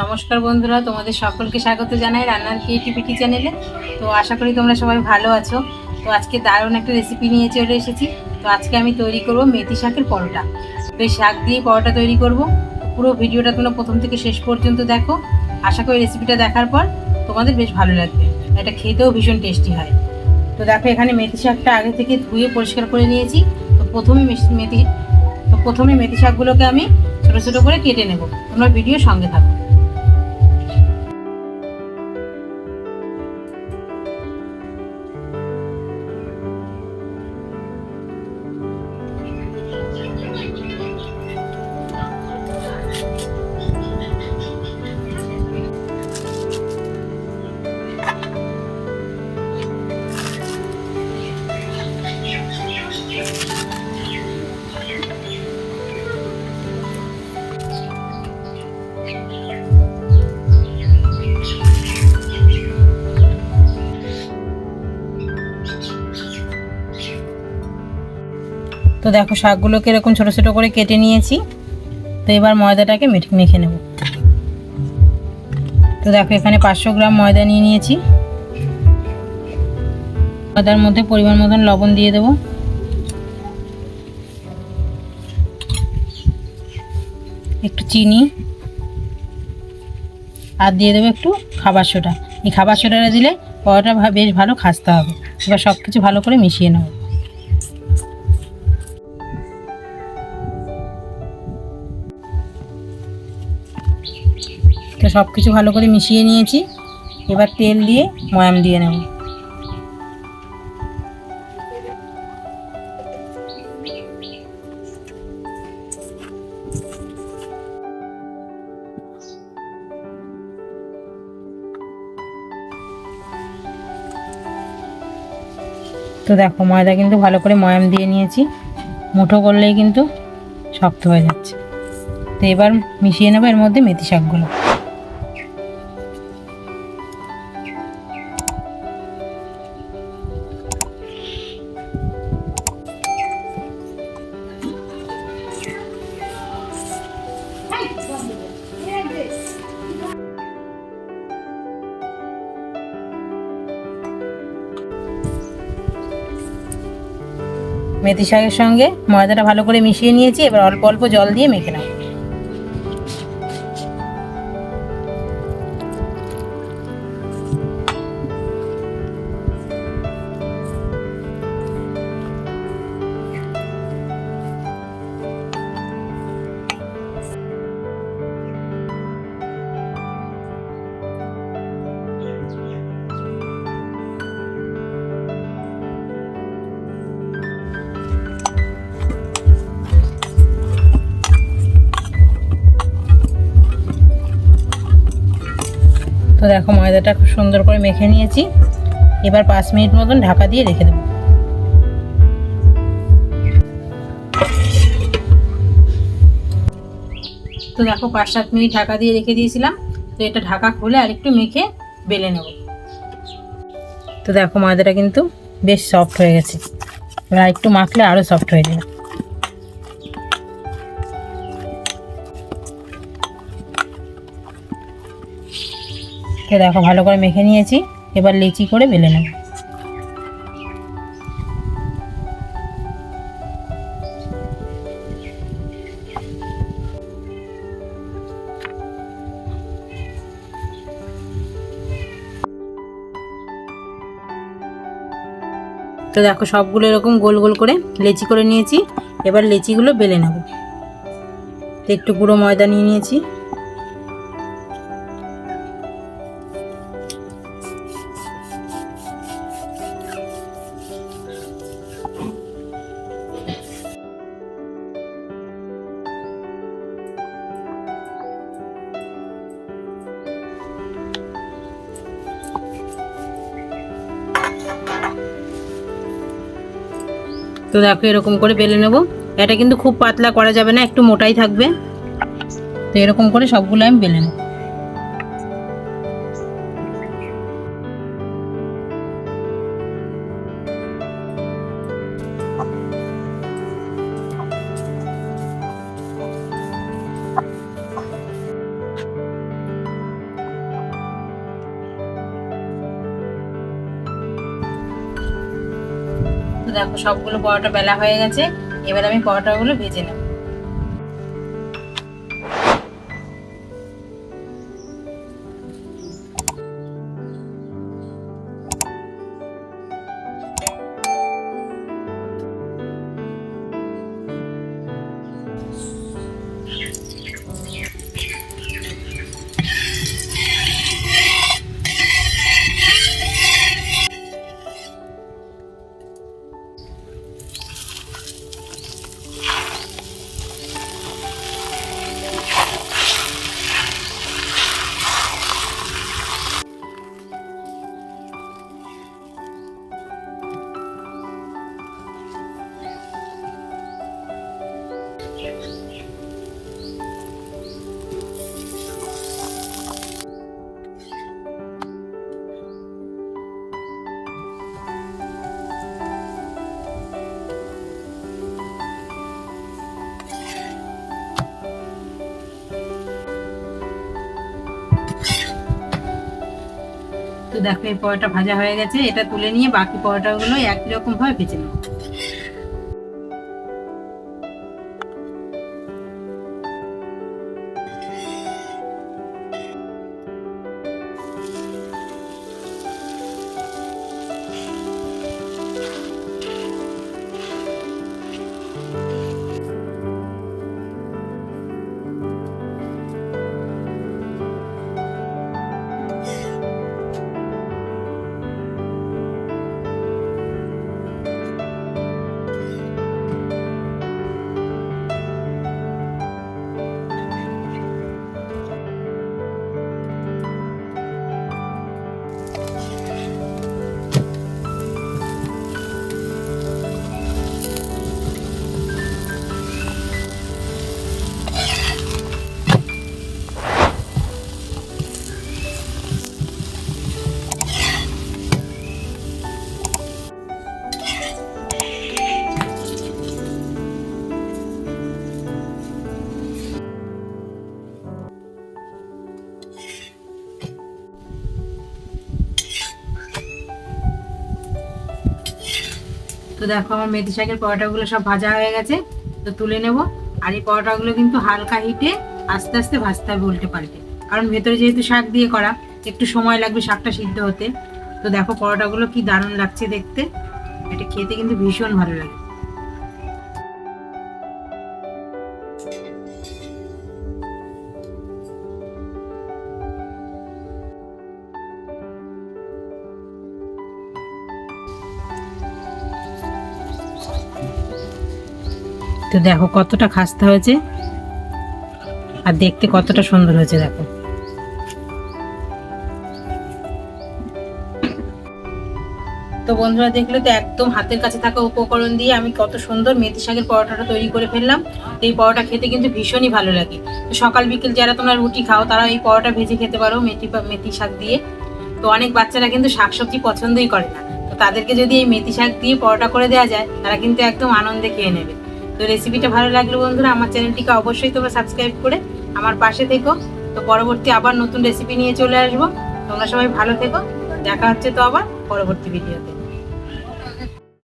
নমস্কার বন্ধুরা, তোমাদের সকলকে স্বাগত জানাই রান্নার ক্রিয়েটিভিটি চ্যানেলে তো আশা করি তোমরা সবাই ভালো আছো। তো আজকে দারুণ একটা রেসিপি নিয়ে চলে এসেছি। তো আজকে আমি তৈরি করব মেথি শাকের পরোটা। এই শাক দিয়ে পরোটা তৈরি করব। পুরো ভিডিওটা তোমরা প্রথম থেকে শেষ পর্যন্ত দেখো। আশা করি রেসিপিটা দেখার পর তোমাদের বেশ ভালো লাগবে। এটা খেতেও ভীষণ টেস্টি হয়। তো দেখো, এখানে মেথি শাকটা আগে থেকে ধুয়ে পরিষ্কার করে নিয়েছি। তো প্রথমে মেথি, তো প্রথমে মেথি শাকগুলোকে আমি ছোটো ছোটো করে কেটে নেব। তোমরা ভিডিও সঙ্গে থাকো। তো দেখো শাকগুলোকে এরকম ছোটো ছোটো করে কেটে নিয়েছি। তো এবার ময়দাটাকে মেখে নেব। তো দেখো এখানে পাঁচশো গ্রাম ময়দা নিয়ে নিয়েছি। ময়দার মধ্যে পরিমাণ মতন লবণ দিয়ে দেবো। একটু চিনি। আর দিয়ে দেবো একটু খাবার সোডা। এই খাবার সোডাটা দিলে পরোটা বেশ ভালো খাসতে হবে। এবার সব কিছু ভালো করে মিশিয়ে নেব। সব কিছু ভালো করে মিশিয়ে নিয়েছি। এবার তেল দিয়ে ময়াম দিয়ে নেব। তো দেখো, ময়দা কিন্তু ভালো করে ময়াম দিয়ে নিয়েছি। মুঠো করলেই কিন্তু শক্ত হয়ে যাচ্ছে। তো এবার মিশিয়ে নেব এর মধ্যে মেথি শাকগুলো। মেথি শাকের সঙ্গে ময়দাটা ভালো করে মিশিয়ে নিয়েছি, এবার অল্প অল্প জল দিয়ে মেখে নেব। তো দেখো ময়দাটা খুব সুন্দর করে মেখে নিয়েছি। এবার পাঁচ মিনিট মতন ঢাকা দিয়ে রেখে দেবো। তো দেখো পাঁচ সাত মিনিট ঢাকা দিয়ে রেখে দিয়েছিলাম। তো এটা ঢাকা খুলে আরেকটু মেখে বেলে নেব। তো দেখো ময়দাটা কিন্তু বেশ সফট হয়ে গেছে। এবার একটু মাখলে আরও সফট হয়ে যাবে। তো দেখো, ভালো করে মেখে নিয়েছি। এবার লেচি করে বেলে নেব। তো দেখো, সবগুলো এরকম গোল গোল করে লেচি করে নিয়েছি। এবার লেচিগুলো বেলে নেব। একটু গুঁড়ো ময়দা নিয়ে নিয়েছি। তো দেখো এরকম করে বেলে নেব। এটা কিন্তু খুব পাতলা করা যাবে না, একটু মোটাই থাকবে। তো এরকম করে সবগুলো আমি বেলে নেব। দেখো সবগুলো পরোটা বেলা হয়ে গেছে। এবার আমি পরোটাগুলো ভেজে নেব। তো দেখো, এই পরোটা ভাজা হয়ে গেছে। এটা তুলে নিয়ে বাকি পরোটাগুলো একই রকম ভাবে ভেজে নেব। তো দেখো আমার মেথি শাকের পরোটাগুলো সব ভাজা হয়ে গেছে, তো তুলে নেব। আর এই পরোটাগুলো কিন্তু হালকা হিটে আস্তে আস্তে ভাজতে হবে উল্টে পাল্টে। কারণ ভেতরে যেহেতু শাক দিয়ে করা, একটু সময় লাগবে শাকটা সিদ্ধ হতে। তো দেখো পরোটাগুলো কি দারুণ লাগছে দেখতে। এটা খেতে কিন্তু ভীষণ ভালো লাগে। তো দেখো কতটা খাস্তা হয়েছে। আর দেখতে কতটা সুন্দর হয়েছে, দেখো। তো বন্ধুরা, দেখলে তো একদম হাতের কাছে থাকা উপকরণ দিয়ে আমি কত সুন্দর মেথি শাকের পরোটাটা তৈরি করে ফেললাম। তো এই পরোটা খেতে কিন্তু ভীষণই ভালো লাগে। তো সকাল বিকেল যারা তোমরা রুটি খাও তারা এই পরোটা ভেজে খেতে পারো মেথি মেথি শাক দিয়ে। তো অনেক বাচ্চারা কিন্তু শাকসবজি পছন্দই করে না। তো তাদেরকে যদি এই মেথি শাক দিয়ে পরোটা করে দেওয়া যায়, তারা কিন্তু একদম আনন্দে খেয়ে নেবে। তো রেসিপিটা ভালো লাগল বন্ধুরা, আমার চ্যানেলটিকে অবশ্যই তোমরা সাবস্ক্রাইব করে আমার পাশে থেকো। তো পরবর্তী আবার নতুন রেসিপি নিয়ে চলে আসব। তোমরা সবাই ভালো থেকো। দেখা হচ্ছে তো আবার পরবর্তী ভিডিওতে